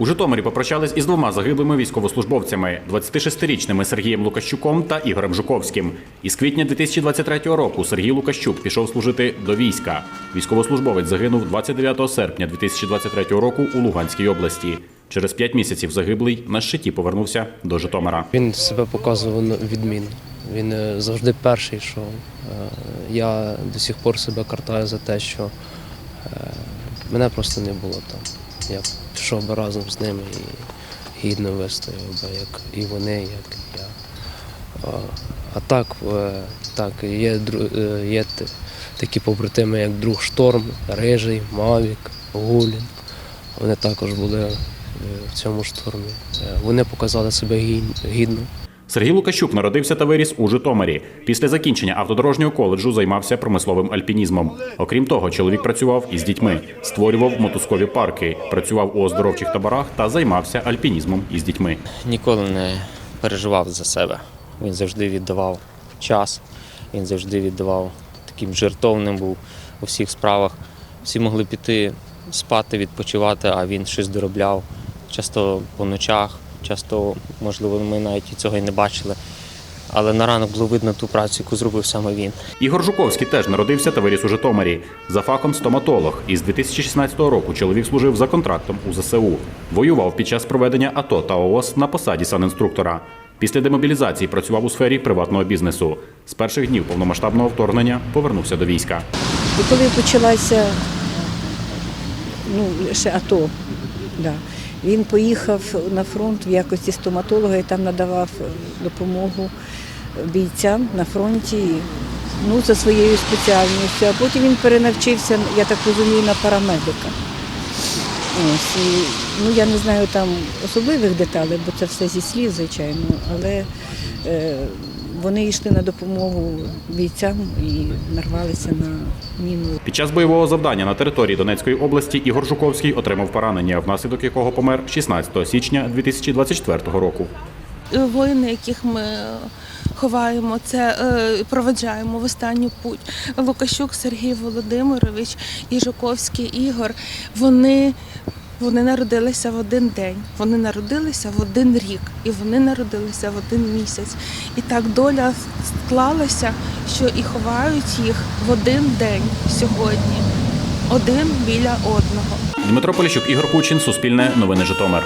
У Житомирі попрощались із двома загиблими військовослужбовцями 26-річними Сергієм Лукащуком та Ігорем Жуковським. Із квітня 2023 року Сергій Лукащук пішов служити до війська. Військовослужбовець загинув 29 серпня 2023 року у Луганській області. Через п'ять місяців загиблий на щиті повернувся до Житомира. Він себе показував відмінно. Він е, завжди перший йшов. Е, Я до сих пор себе картаю за те, що е, мене просто не було там. Я пішов би разом з ними і гідно вистояв би, як і вони, як і я. А, так, е, так є, е, є такі побратими, як друг Шторм, Рижий, Мавік, Гулін. Вони також були е, в цьому штормі. Вони показали себе гідно. Сергій Лукащук народився та виріс у Житомирі. Після закінчення автодорожнього коледжу займався промисловим альпінізмом. Окрім того, чоловік працював із дітьми, створював мотузкові парки, працював у оздоровчих таборах та займався альпінізмом із дітьми. ніколи не переживав за себе. Він завжди віддавав час, він завжди віддавав таким жертовним був у всіх справах. Всі могли піти спати, відпочивати, а він щось доробляв. Часто по ночах, часто, можливо, ми навіть і цього і не бачили. Але на ранок було видно ту працю, яку зробив саме він. Ігор Жуковський теж народився та виріс у Житомирі. За фахом стоматолог. Із 2016 року чоловік служив за контрактом у ЗСУ. Воював під час проведення АТО та ООС на посаді санінструктора. Після демобілізації працював у сфері приватного бізнесу. З перших днів повномасштабного вторгнення повернувся до війська. І коли почалася ну, ще АТО, да, він поїхав на фронт в якості стоматолога і там надавав е, допомогу бійцям на фронті ну, за своєю спеціальністю. А потім він перенавчився, я так розумію, на парамедика. Ось, і, ну, я не знаю там особливих деталей, бо це все зі слів, звичайно, але е, вони йшли на допомогу бійцям і нарвалися на міну. Під час бойового завдання на території Донецької області Ігор Жуковський отримав поранення, внаслідок якого помер 16 січня 2024 року. воїни, яких ми ховаємо, це е, проведжаємо в останню путь. Лукащук Сергій Володимирович і Жуковський Ігор. Вони, вони народилися в один день, вони народилися в один рік, і вони народилися в один місяць. І так доля склалася, що і ховають їх в один день сьогодні, один біля одного. Дмитро Поліщук, Ігор Кучин, Суспільне, Новини Житомир.